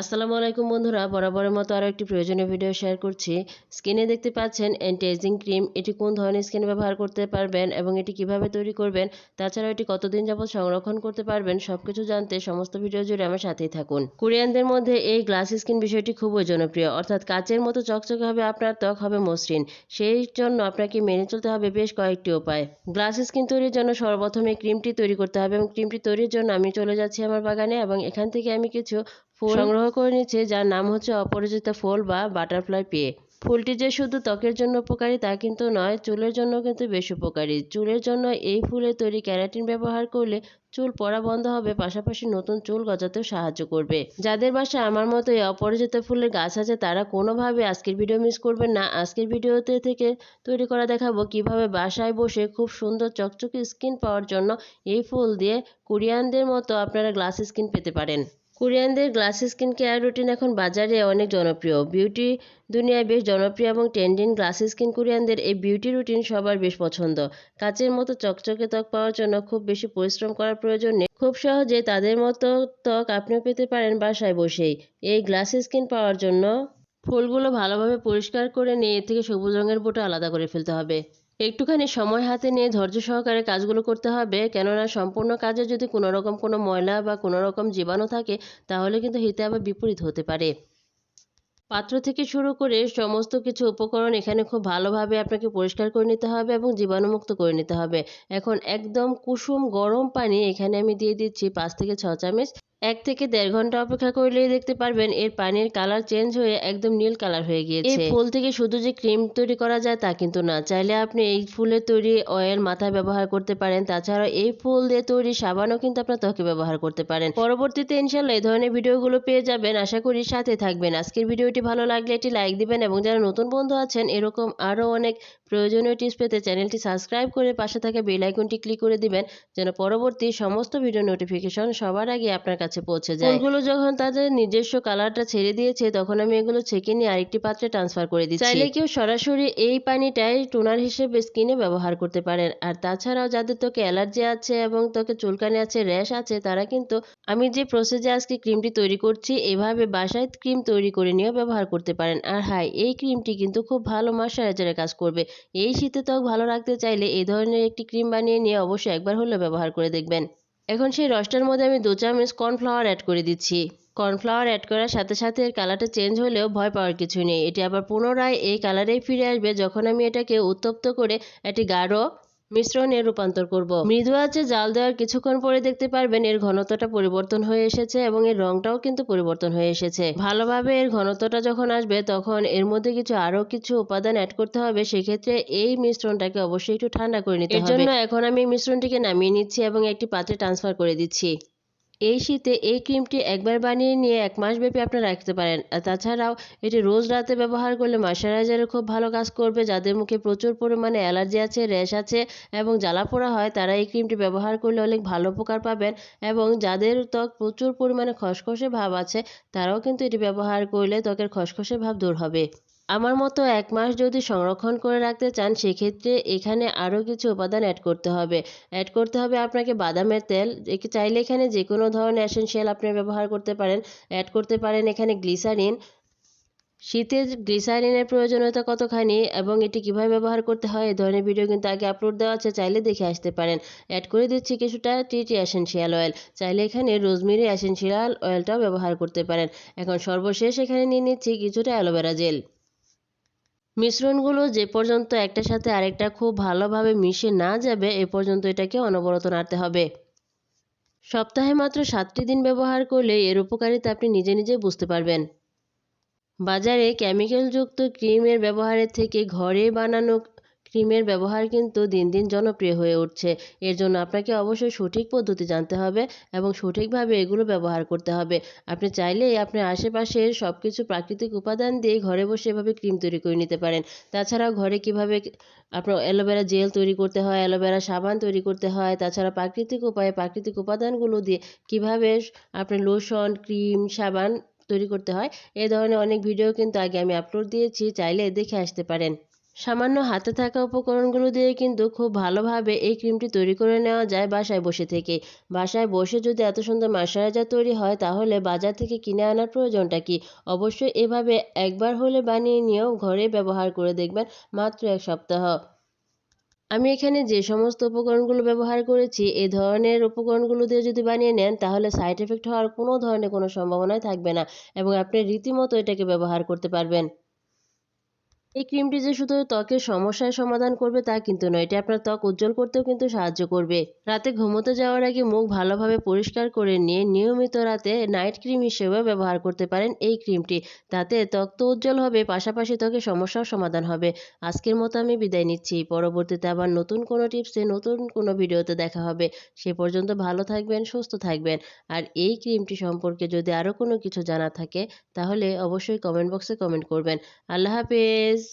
আসসালামু আলাইকুম বন্ধুরা, বরাবরের মতো আরও একটি প্রয়োজনীয় ভিডিও শেয়ার করছি। স্কিনে দেখতে পাচ্ছেন অ্যান্টি এজিং ক্রিম এটি কোন ধরনের স্কিনে ব্যবহার করতে পারবেন এবং এটি কীভাবে তৈরি করবেন, তাছাড়াও এটি কতদিন যাবত সংরক্ষণ করতে পারবেন, সবকিছু জানতে সমস্ত ভিডিও জুড়ে আমার সাথেই থাকুন। কোরিয়ানদের মধ্যে এই গ্লাস স্কিন বিষয়টি খুবই জনপ্রিয়, অর্থাৎ কাচের মতো চকচকে হবে আপনার ত্বক, হবে মসৃণ। সেই জন্য আপনাকে মেনে চলতে হবে বেশ কয়েকটি উপায়। গ্লাস স্কিন তৈরির জন্য সর্বপ্রথম ক্রিমটি তৈরি করতে হবে এবং ক্রিমটি তৈরির জন্য আমি চলে যাচ্ছি আমার বাগানে এবং এখান থেকে আমি কিছু সংগ্রহ করে নিচ্ছে যার নাম হচ্ছে অপরাজিতা ফুল বা বাটারফ্লাই পেয়ে। ফুলটি যে শুধু ত্বকের জন্য উপকারী তা কিন্তু নয়, চুলের জন্য কিন্তু বেশ উপকারী। চুলের জন্য এই ফুলের তৈরি ক্যারাটিন ব্যবহার করলে চুল পড়া বন্ধ হবে, পাশাপাশি নতুন চুল গজাতেও সাহায্য করবে। যাদের বাসায় আমার মতো এই অপরাজিত ফুলের গাছ আছে, তারা কোনোভাবে আজকের ভিডিও মিস করবেন না। আজকের ভিডিওতে থেকে তৈরি করা দেখাবো কীভাবে বাসায় বসে খুব সুন্দর চকচকে স্কিন পাওয়ার জন্য এই ফুল দিয়ে কোরিয়ানদের মতো আপনারা গ্লাস স্কিন পেতে পারেন। কোরিয়ানদের গ্লাস স্কিন কেয়ার রুটিন এখন বাজারে অনেক জনপ্রিয়। বিউটি দুনিয়ায় বেশ জনপ্রিয় এবং ট্রেন্ডিং গ্লাস স্কিন কোরিয়ানদের এই বিউটি রুটিন সবার বেশ পছন্দ। কাচের মতো চকচকে ত্বক পাওয়ার জন্য খুব বেশি পরিশ্রম করার প্রয়োজন নেই। খুব সহজে তাদের মতো ত্বক আপনিও পেতে পারেন বাসায় বসেই। এই গ্লাস স্কিন পাওয়ার জন্য ফুলগুলো ভালোভাবে পরিষ্কার করে নিয়ে এর থেকে সবুজ রঙের বোটা আলাদা করে ফেলতে হবে। একটুখানি সময় হাতে নিয়ে ধৈর্য সহকারে কাজগুলো করতে হবে। কেননা সম্পূর্ণ কাজে যদি কোনো রকম কোনো ময়লা বা কোনো রকম জীবাণু থাকে, তাহলে কিন্তু হিতে আবার বিপরীত হতে পারে। পাত্র থেকে শুরু করে সমস্ত কিছু উপকরণ এখানে খুব ভালোভাবে আপনাকে পরিষ্কার করে নিতে হবে এবং জীবাণুমুক্ত করে নিতে হবে। এখন একদম কুসুম গরম পানি এখানে আমি দিয়ে দিচ্ছি পাঁচ থেকে ছ চামচ। এক থেকে দেড় ঘণ্টা অপেক্ষা করলেই দেখতে পারবেন এর পানির কালার চেঞ্জ হয়ে একদম নীল কালার হয়ে গিয়েছে। এই ফুল থেকে শুধু যে ক্রিম তৈরি করা যায় তা কিন্তু না। চাইলে আপনি এই ফুলের তৈরি অয়েল মাথায় ব্যবহার করতে পারেন। তাছাড়া এই ফুল দিয়ে তৈরি সাবানও কিন্তু আপনার ত্বকে ব্যবহার করতে পারেন। পরবর্তীতে ইনশাল্লাহ এই ধরনের ভিডিওগুলো পেয়ে যাবেন। আশা করি সাথে থাকবেন। আজকের ভিডিওটি ভালো লাগলে একটি লাইক দিবেন এবং যারা নতুন বন্ধু আছেন এরকম আরও অনেক প্রয়োজনীয় টিপস পেতে চ্যানেলটি সাবস্ক্রাইব করে পাশে থাকা বেল আইকনটি ক্লিক করে দিবেন। যেন পরবর্তী সমস্ত ভিডিও নোটিফিকেশন সবার আগে আপনার কাছে পৌঁছে যায়। ফুলগুলো যখন তাদের নিজস্ব কালারটা ছেড়ে দিয়েছে তখন আমি এগুলো ছেঁকে নিয়ে আরেকটি পাত্রে ট্রান্সফার করে দিচ্ছি। চাইলে কেউ সরাসরি এই পানিটাই টোনার হিসেবে স্কিনে ব্যবহার করতে পারেন। আর তাছাড়াও যাদের ত্বকে অ্যালার্জি আছে এবং ত্বকে চুলকানি আছে র্যাশ আছে তারা কিন্তু আমি যে প্রসেসে আজকে ক্রিমটি তৈরি করছি এভাবে বাসায় ক্রিম তৈরি করে নিয়েও ব্যবহার করতে পারেন। আর হাই এই ক্রিমটি কিন্তু খুব ভালো ময়শ্চারাইজারের কাজ করবে। এই শীতে ত্বক ভালো রাখতে চাইলে এই ধরনের একটি ক্রিম বানিয়ে নিয়ে অবশ্যই একবার হলেও ব্যবহার করে দেখবেন। এখন সেই রসটার মধ্যে আমি দু চামচ কর্নফ্লাওয়ার অ্যাড করে দিচ্ছি। কর্নফ্লাওয়ার অ্যাড করার সাথে সাথে এর কালারটা চেঞ্জ হলেও ভয় পাওয়ার কিছু নেই। এটি আবার পুনরায় এই কালারেই ফিরে আসবে যখন আমি এটাকে উত্তপ্ত করে একটি গাঢ় মিশ্রণে রূপান্তর করব। মৃদু আছে জাল দেওয়ার কিছুক্ষণ পরে দেখতে পারবেন এর ঘনত্বটা পরিবর্তন হয়ে এসেছে এবং এর রংটাও কিন্তু পরিবর্তন হয়ে এসেছে। ভালোভাবে এর ঘনত্বটা যখন আসবে তখন এর মধ্যে কিছু আরও কিছু উপাদান অ্যাড করতে হবে। সেক্ষেত্রে এই মিশ্রণটাকে অবশ্যই একটু ঠান্ডা করে নিতে হবে। এর জন্য এখন আমি মিশ্রণটিকে নামিয়ে নিচ্ছি এবং একটি পাত্রে ট্রান্সফার করে দিচ্ছি। এই শীতে এই ক্রিমটি একবার বানিয়ে নিয়ে এক মাস ব্যাপী আপনারা রাখতে পারেন। তাছাড়াও এটি রোজ রাতে ব্যবহার করলে ময়শ্চারাইজারে খুব ভালো কাজ করবে। যাদের মুখে প্রচুর পরিমাণে অ্যালার্জি আছে, র্যাশ আছে এবং জ্বালা পোড়া হয়, তারা এই ক্রিমটি ব্যবহার করলে অনেক ভালো উপকার পাবেন। এবং যাদের ত্বক প্রচুর পরিমাণে খসখসে ভাব আছে, তারাও কিন্তু এটি ব্যবহার করলে ত্বকের খসখসে ভাব দূর হবে। আমার মতো এক মাস যদি সংরক্ষণ করে রাখতে চান, সেক্ষেত্রে এখানে আরও কিছু উপাদান অ্যাড করতে হবে। অ্যাড করতে হবে আপনাকে বাদামের তেল। চাইলে এখানে যে কোনো ধরনের অ্যাসেনশিয়াল আপনি ব্যবহার করতে পারেন। অ্যাড করতে পারেন এখানে গ্লিসারিন শীতের গ্লিসারিনের প্রয়োজনীয়তা কতখানি এবং এটি কীভাবে ব্যবহার করতে হয় এই ধরনের ভিডিও কিন্তু আগে আপলোড দেওয়া আছে, চাইলে দেখে আসতে পারেন। অ্যাড করে দিচ্ছি কিছুটা টি টি অ্যাসেনশিয়াল অয়েল চাইলে এখানে রোজমেরি অ্যাসেনশিয়াল অয়েলটাও ব্যবহার করতে পারেন। এখন সর্বশেষ এখানে নিয়ে নিচ্ছি কিছুটা অ্যালোভেরা জেল মিশ্রণগুলো যে পর্যন্ত একটার সাথে আরেকটা খুব ভালোভাবে মিশে না যাবে, এ পর্যন্ত এটাকে অনবরত নাড়তে হবে। সপ্তাহে মাত্র সাতটি দিন ব্যবহার করলে এর উপকারিতা আপনি নিজে নিজে বুঝতে পারবেন। বাজারে কেমিক্যালযুক্ত ক্রিমের ব্যবহারের থেকে ঘরে বানানো ক্রিমের ব্যবহার কিন্তু দিন দিন জনপ্রিয় হয়ে উঠছে। এর জন্য আপনাকে অবশ্যই সঠিক পদ্ধতি জানতে হবে এবং সঠিকভাবে এগুলো ব্যবহার করতে হবে। আপনি চাইলেই আপনার আশেপাশের সব কিছু প্রাকৃতিক উপাদান দিয়ে ঘরে বসে এভাবে ক্রিম তৈরি করে নিতে পারেন। তাছাড়াও ঘরে কীভাবে আপনার অ্যালোভেরা জেল তৈরি করতে হয়, অ্যালোভেরা সাবান তৈরি করতে হয়, তাছাড়া প্রাকৃতিক উপায়ে প্রাকৃতিক উপাদানগুলো দিয়ে কীভাবে আপনি লোশন, ক্রিম, সাবান তৈরি করতে হয়, এ ধরনের অনেক ভিডিও কিন্তু আগে আমি আপলোড দিয়েছি, চাইলে দেখে আসতে পারেন। সামান্য হাতে থাকা উপকরণগুলো দিয়ে কিন্তু খুব ভালোভাবে এই ক্রিমটি তৈরি করে নেওয়া যায় বাসায় বসে থেকে। বাসায় বসে যদি এত সুন্দর ময়শ্চারাইজার তৈরি হয়, তাহলে বাজার থেকে কিনে আনার প্রয়োজনটা কি? অবশ্যই এভাবে একবার হলে বানিয়ে নিয়েও ঘরে ব্যবহার করে দেখবেন মাত্র এক সপ্তাহ। আমি এখানে যে সমস্ত উপকরণগুলো ব্যবহার করেছি এই ধরনের উপকরণগুলো দিয়ে যদি বানিয়ে নেন, তাহলে সাইড এফেক্ট হওয়ার কোনো ধরনের কোনো সম্ভাবনাই থাকবে না এবং আপনি রীতিমতো এটাকে ব্যবহার করতে পারবেন। এই ক্রিমটি যে শুধু ত্বকের সমস্যার সমাধান করবে তা কিন্তু নয়, এটি আপনার ত্বক উজ্জ্বল করতেও কিন্তু সাহায্য করবে। রাতে ঘুমোতে যাওয়ার আগে মুখ ভালোভাবে পরিষ্কার করে নিয়ে নিয়মিত রাতে নাইট ক্রিম হিসেবে ব্যবহার করতে পারেন এই ক্রিমটি তাতে ত্বক তো উজ্জ্বল হবে, পাশাপাশি ত্বকের সমস্যাও সমাধান হবে। আজকের মতো আমি বিদায় নিচ্ছি। পরবর্তীতে আবার নতুন কোনো টিপসে নতুন কোনো ভিডিওতে দেখা হবে। সে পর্যন্ত ভালো থাকবেন, সুস্থ থাকবেন। আর এই ক্রিমটি সম্পর্কে যদি আরও কোনো কিছু জানা থাকে, তাহলে অবশ্যই কমেন্ট বক্সে কমেন্ট করবেন। আল্লাহ হাফেজ!